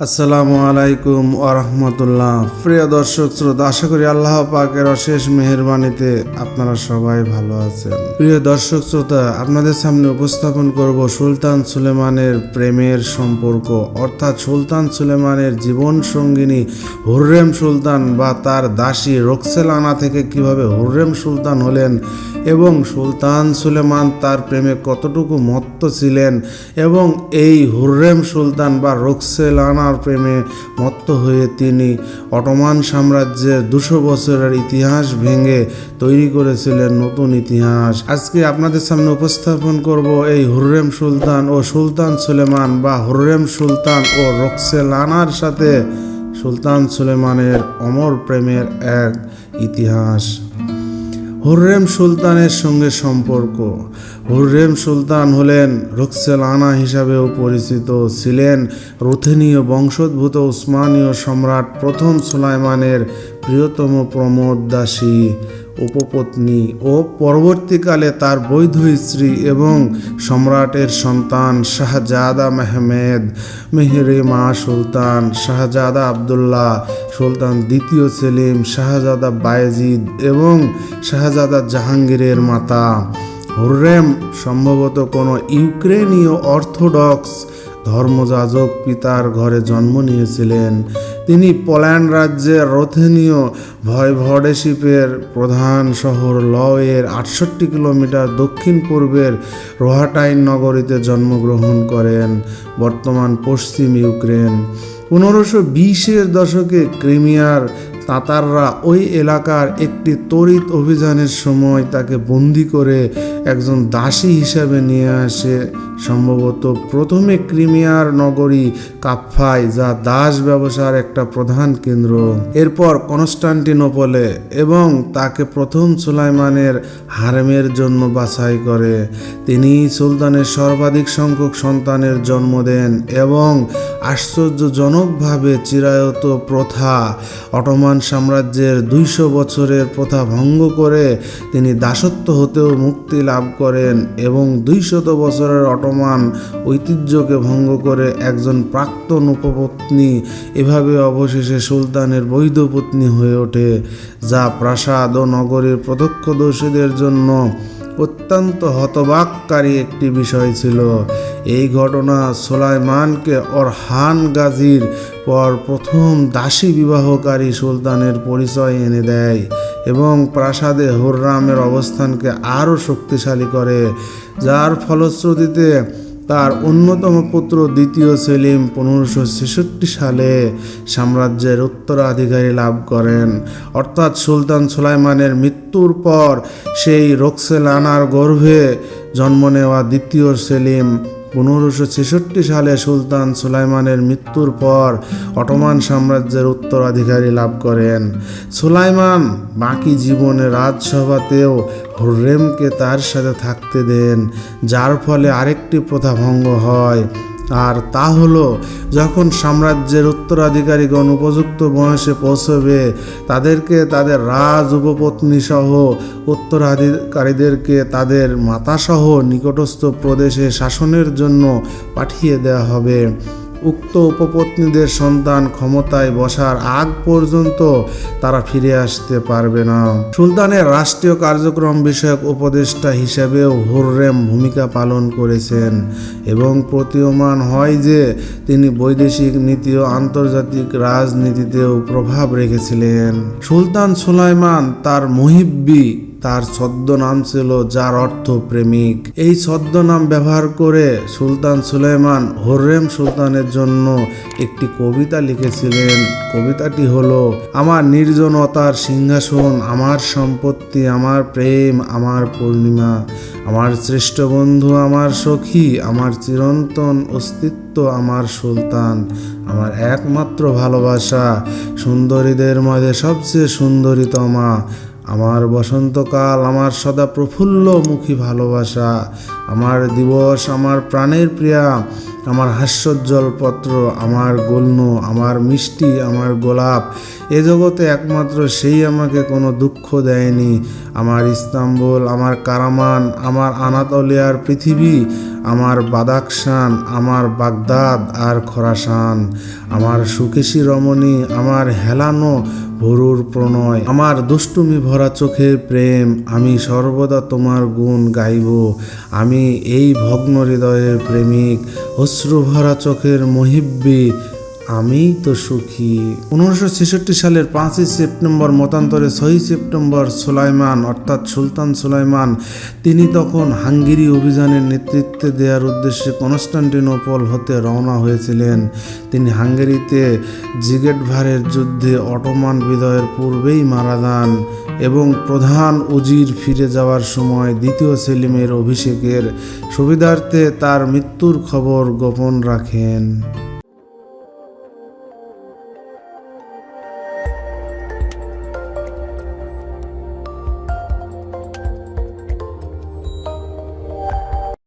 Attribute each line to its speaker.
Speaker 1: আসসালামু আলাইকুম আরহামতুল্লাহ প্রিয় দর্শক, শ্রোতা, আশা করি আল্লাহ পাকের অশেষ মেহরবানিতে আপনারা সবাই ভালো আছেন। প্রিয় দর্শক, শ্রোতা, আপনাদের সামনে উপস্থাপন করব সুলতান সুলেমানের প্রেমের সম্পর্ক। অর্থাৎ সুলতান সুলেমানের জীবন সঙ্গিনী হুররেম সুলতান বা তার দাসী রোকসেলানা থেকে কীভাবে হুররেম সুলতান হলেন এবং সুলতান সুলেমান তার প্রেমে কতটুকু মত্ত ছিলেন এবং এই হুররেম সুলতান বা রোকসেলানার প্রেমে মত্ত হয়ে তিনি অটোমান সাম্রাজ্যের দুশো বছরের ইতিহাস ভেঙে তৈরি করেছিলেন নতুন ইতিহাস। আজকে আপনাদের সামনে উপস্থাপন করব এই হুররেম সুলতান ও সুলতান সুলেমান বা হুররেম সুলতান ও রোকসেলানার সাথে সুলতান সুলেমানের অমর প্রেমের এক ইতিহাস। হুররেম সুলতানের সঙ্গে সম্পর্ক। হুররেম সুলতান হলেন রোকসেলানা হিসাবেও পরিচিত, ছিলেন রুথেনীয় বংশোদ্ভূত উসমানীয় সম্রাট প্রথম সুলাইমানের প্রিয়তম প্রমোদ দাসী। উপপত্নী ও পরবর্তীকালে তার বৈধ স্ত্রী এবং সম্রাটের সন্তান শাহজাদা মেহমেদ মেহরিমা সুলতান, শাহজাদা আবদুল্লাহ সুলতান দ্বিতীয় সেলিম, শাহজাদা বায়েজিদ এবং শাহজাদা জাহাঙ্গীরের মাতা। হুররেম সম্ভবত কোনো ইউক্রেনীয় অর্থোডক্স ধর্মযাজক পিতার ঘরে জন্ম নিয়েছিলেন। তিনি পোল্যান্ড রাজ্যের রথেনীয় ভয়ভডেশিপের প্রধান শহর লয়ের আটষট্টি কিলোমিটার দক্ষিণ পূর্বের রোহাটাইন নগরীতে জন্মগ্রহণ করেন, বর্তমান পশ্চিম ইউক্রেন। পনেরোশো বিশের দশকে ক্রিমিয়ার তাতাররা ওই এলাকার একটি তড়িৎ অভিযানের সময় তাকে বন্দি করে একজন দাসী হিসাবে নিয়ে আসে। সম্ভবত প্রথমে ক্রিমিয়ার নগরী কাপ্ফায় যা দাস ব্যবসার একটা প্রধান কেন্দ্র। এরপর কনস্টান্টিনোপলে এবং তাকে প্রথম সুলাইমানের হারেমের জন্য বাছাই করে। তিনি সুলতানের সর্বাধিক সংখ্যক সন্তানের জন্ম দেন এবং আশ্চর্যজনকভাবে চিরায়ত প্রথা। অটোমান সাম্রাজ্যের দুইশো বছরের প্রথা ভঙ্গ করে তিনি দাসত্ব হতেও মুক্তি লাভ করেন এবং দুইশত বছরের অটোমান ঐতিহ্যকে ভঙ্গ করে একজন প্রাক্তন উপপত্নী, এভাবে অবশেষে সুলতানের বৈধ পত্নী হয়ে ওঠে, যা প্রাসাদ ও নগরীর প্রত্যক্ষদর্শীদের জন্য অত্যন্ত হতবাককারী একটি বিষয় ছিল। এই ঘটনা সোলাইমানকে অরহান গাজীর পর প্রথম দাসী বিবাহকারী সুলতানের পরিচয় এনে দেয় এবং প্রাসাদে হুররামের অবস্থানকে আরও শক্তিশালী করে, যার ফলশ্রুতিতে তার অন্যতম পুত্র দ্বিতীয় সেলিম পনেরোশো ছেষট্টি সালে সাম্রাজ্যের উত্তরাধিকারী লাভ করেন। অর্থাৎ সুলতান সুলাইমানের মৃত্যুর পর সেই রোকসেলানার গর্ভে জন্ম নেওয়া দ্বিতীয় সেলিম পনেরোশো ছেষট্টি সালে সুলতান সুলাইমানের মৃত্যুর পর অটোমান সাম্রাজ্যের উত্তরাধিকারী লাভ করেন। সুলাইমান বাকি জীবনে রাজসভাতেও হুররেমকে তার সাথে থাকতে দেন, যার ফলে আরেকটি প্রথা ভঙ্গ হয়। আর তা হলো, যখন সাম্রাজ্যের উত্তরাধিকারীগণ উপযুক্ত বয়সে পৌঁছবে, তাদেরকে তাদের রাজ উপপত্নী সহ উত্তরাধিকারীদেরকে তাদের মাতাসহ নিকটস্থ প্রদেশে শাসনের জন্য পাঠিয়ে দেওয়া হবে। উক্ত উপপত্নীদের সন্তান ক্ষমতায় বসার আগ পর্যন্ত তারা ফিরে আসতে পারবে না। সুলতানের রাষ্ট্রীয় কার্যক্রম বিষয়ক উপদেষ্টা হিসেবেও হুররেম ভূমিকা পালন করেছেন এবং প্রতীয়মান হয় যে তিনি বৈদেশিক নীতি ও আন্তর্জাতিক রাজনীতিতেও প্রভাব রেখেছিলেন। সুলতান সুলাইমান তার মহিব্বি তার ছদ্মনাম ছিল যার অর্থ প্রেমিক। এই ছদ্মনাম ব্যবহার করে সুলতান সুলাইমান হররেম সুলতানের জন্য একটি কবিতা লিখেছিলেন। কবিতাটি হলো, আমার নির্জনতার সিংহাসন, আমার সম্পত্তি, আমার প্রেম, আমার পূর্ণিমা, আমার শ্রেষ্ঠ বন্ধু, আমার সখী, আমার চিরন্তন অস্তিত্ব, আমার সুলতান, আমার একমাত্র ভালোবাসা, সুন্দরীদের মধ্যে সবচেয়ে সুন্দরীতমা আমার বসন্তকাল আমার সদা প্রফুল্লমুখী ভালোবাসা, আমার দিবস আমার প্রাণের প্রিয়া, আমার হাস্যোজ্জ্বল পত্র, আমার গোল্ন, আমার মিষ্টি, আমার গোলাপ এ জগতে একমাত্র সেই আমাকে কোনো দুঃখ দেয়নি। আমার ইস্তাম্বুল, আমার কারামান, আমার আনাতলিয়ার পৃথিবী, আমার বাদাকশান আমার বাগদাদ আর খরাসান, আমার সুকেশী রমণী, আমার হেলানো ভরুর প্রণয়, আমার দুষ্টুমি ভরা চোখের প্রেম, আমি সর্বদা তোমার গুণ গাইব। আমি এই ভগ্ন হৃদয়ের প্রেমিক, অশ্রু ভরা চোখের মহিব্বী আমি তো সুখী। পনেরোশো ছেষট্টি সালের পাঁচই সেপ্টেম্বর, মতান্তরে ছয়ই সেপ্টেম্বর সুলাইমান, অর্থাৎ সুলতান সুলাইমান, তিনি তখন হাঙ্গেরি অভিযানের নেতৃত্বে দেওয়ার উদ্দেশ্যে কনস্টান্টিনোপল হতে রওনা হয়েছিলেন। তিনি হাঙ্গেরিতে জিগেটভারের যুদ্ধে অটোমান বিদয়ের পূর্বেই মারা যান এবং প্রধান উজির ফিরে যাওয়ার সময় দ্বিতীয় সেলিমের অভিষেকের সুবিধার্থে তার মৃত্যুর খবর গোপন রাখেন।